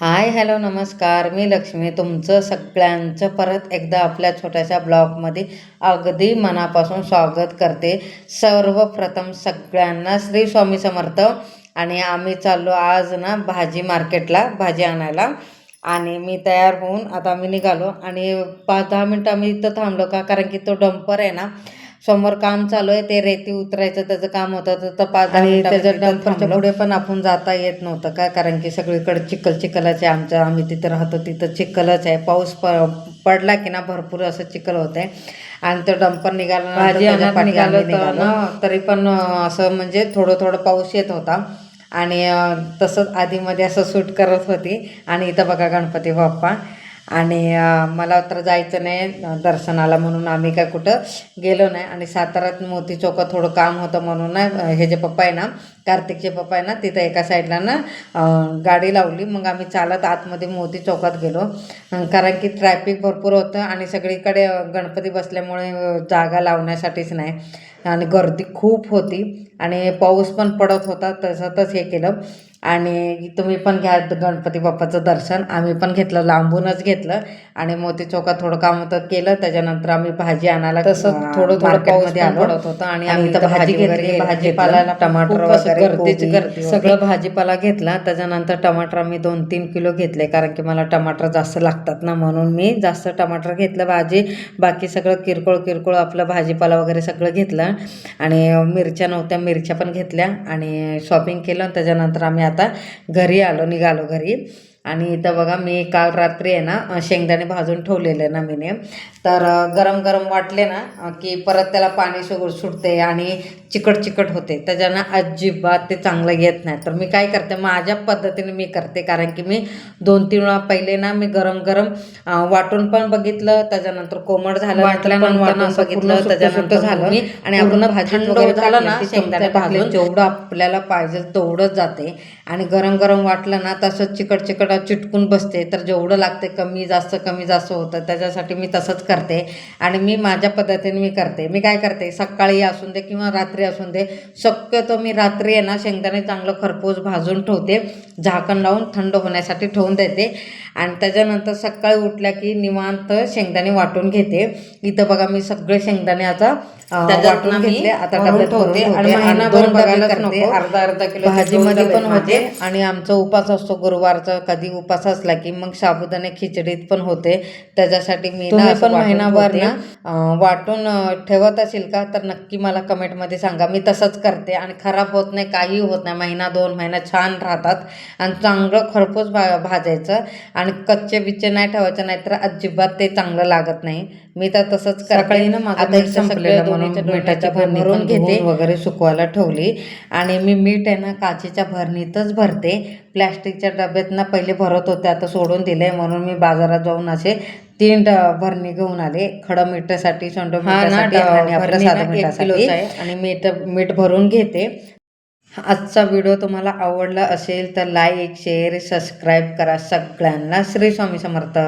Hi hello नमस्कार. मी लक्ष्मी. तुमचं सगळ्यांचं परत एकदा आपल्या छोट्याशा ब्लॉगमध्ये अगदी मनापासून स्वागत करते. सर्वप्रथम सगळ्यांना श्री स्वामी समर्थ. आणि आम्ही चाललो आज ना भाजी मार्केटला भाजी आणायला. आणि मी तयार होऊन आता आम्ही निघालो. आणि पाच दहा मिनटं आम्ही इथं थांबलो का? कारण की तो डंपर आहे ना समोर काम चालू आहे ते रेती उतरायचं त्याचं काम होतं तर तो पाच दहा आणि तिथं डंपरच्या. पुढे पण आपण जाता येत नव्हतं का? कारण की सगळीकडे चिखल चिखलच आहे आमचं आम्ही तिथं राहतो तिथं चिखलच आहे. पाऊस प पडला की ना भरपूर असं चिखल होतंय आणि तो डंपर निघाला निघालो तर निघालो. ना. तरी पण असं म्हणजे थोडं थोडं पाऊस येत होता. आणि तसंच आधीमध्ये असं सूट करत होती. आणि इथं बघा गणपती बाप्पा. आणि मला तर जायचं नाही दर्शनाला म्हणून आम्ही काय कुठं गेलो नाही. आणि साताऱ्यात मोती चौकात थोडं काम होतं म्हणून ना हे जे पप्पा आहे ना कार्तिकचे पप्पा आहे ना तिथं एका साईडला ना गाडी लावली. मग आम्ही चालत आतमध्ये मोती चौकात गेलो. कारण की ट्रॅफिक भरपूर होतं आणि सगळीकडे गणपती बसल्यामुळे जागा लावण्यासाठीच नाही. आणि गर्दी खूप होती. आणि पाऊस पण पडत होता तसंच हे केलं. आणि तुम्ही पण घ्या गणपती बाप्पाचं दर्शन. आम्ही पण घेतलं लांबूनच घेतलं. आणि मोती चौकात थोडं काम होतं केलं. त्याच्यानंतर आम्ही भाजी आणायला तसं थोडं थोडं पाऊस marketमध्ये पण आलो. पडत होतं आणि आम्ही इथं भाजी घेतली. भाजीपाल्याला टमाटर गर्दीच गर्दी. सगळं भाजीपाला घेतला. त्याच्यानंतर टमाटर मी दोन तीन किलो घेतले. कारण की मला टमाटर जास्त लागतात ना म्हणून मी जास्त टमाटर घेतलं. भाजी बाकी सगळं किरकोळ किरकोळ आपलं भाजीपाला वगैरे सगळं घेतलं. आणि मिरच्या नव्हत्या मिरच्या पण घेतल्या. आणि शॉपिंग केलं. त्याच्यानंतर आम्ही आता घरी आलो निघालो घरी. आणि इथं बघा मी काल रात्री आहे ना शेंगदाणे भाजून ठेवलेले ना मीने तर गरम गरम वाटले ना की परत त्याला पाणी सु सुटते आणि चिकट चिकट होते. त्याच्यानं अजिबात ते चांगलं येत नाही. तर मी काय करते माझ्या पद्धतीने मी करते. कारण की मी दोन तीन वेळा पहिले ना मी गरम गरम वाटून पण बघितलं. त्याच्यानंतर कोमट झालं वाटल्यानंतर पण वाटून असं बघितलं त्याच्यानंतर झालं. मी आणि आपण वगैरे झालं ना शेंगदाणे टाकले. जेवढं आपल्याला पाहिजे तेवढंच जाते. आणि गरम गरम वाटलं ना तसं चिकट चिकट चिटकून बसते तर जेवढं लागते कमी जास्त कमी जास्त होतं त्याच्यासाठी मी तसंच करते. आणि मी माझ्या पद्धतीने मी करते. मी काय करते? सकाळी असून दे किंवा रात्री असून दे शक्यतो मी रात्री आहे ना शेंगदाणे चांगलं खरपूस भाजून ठेवते. झाकण लावून थंड होण्यासाठी ठेवून देते. आणि त्याच्यानंतर सकाळी उठल्या की निवांत शेंगदाणे वाटून घेते. इथं बघा मी सगळे शेंगदाणे आता वाटून घेतले. डब्यात आणि महिनाभर करते. अर्धा अर्धा किलो भाजीमध्ये पण होते. आणि आमचा उपास असतो गुरुवारचा कधी उपास असला की मग साबुदाणे खिचडीत पण होते. त्याच्यासाठी मी ना पण वाटून महिनाभर ठेवते. ना, वाटून ठेवत असेल का? तर नक्की मला कमेंटमध्ये सांगा. मी तसंच करते आणि खराब होत नाही काही होत नाही. महिना दोन महिना छान राहतात आणि चांगलं खरपूस भा भाजायचं आणि कच्चे बिच्चे नाही ठेवायचं नाहीतर अजिबात ते चांगलं लागत नाही. मी तर तसंच सकाळी ना आता मिठाची भरून घेते वगैरे सुकवायला ठेवली. आणि मी मीठ आहे ना काचेच्या भरणीतच भरते. प्लॅस्टिकच्या डब्यात ना पहिले भरत होते आता सोडून दिले म्हणून मी बाजारात जाऊन असे तीन भरणी घेऊन आले. खडं मिठासाठी सोंड मिठासाठी आणि आपल्या एक मिठासाठी. आणि मीठ मीठ भरून घेते. आजचा व्हिडिओ तुम्हाला आवडला असेल तर लाईक शेअर सबस्क्राईब करा. सगळ्यांना श्री स्वामी समर्थ.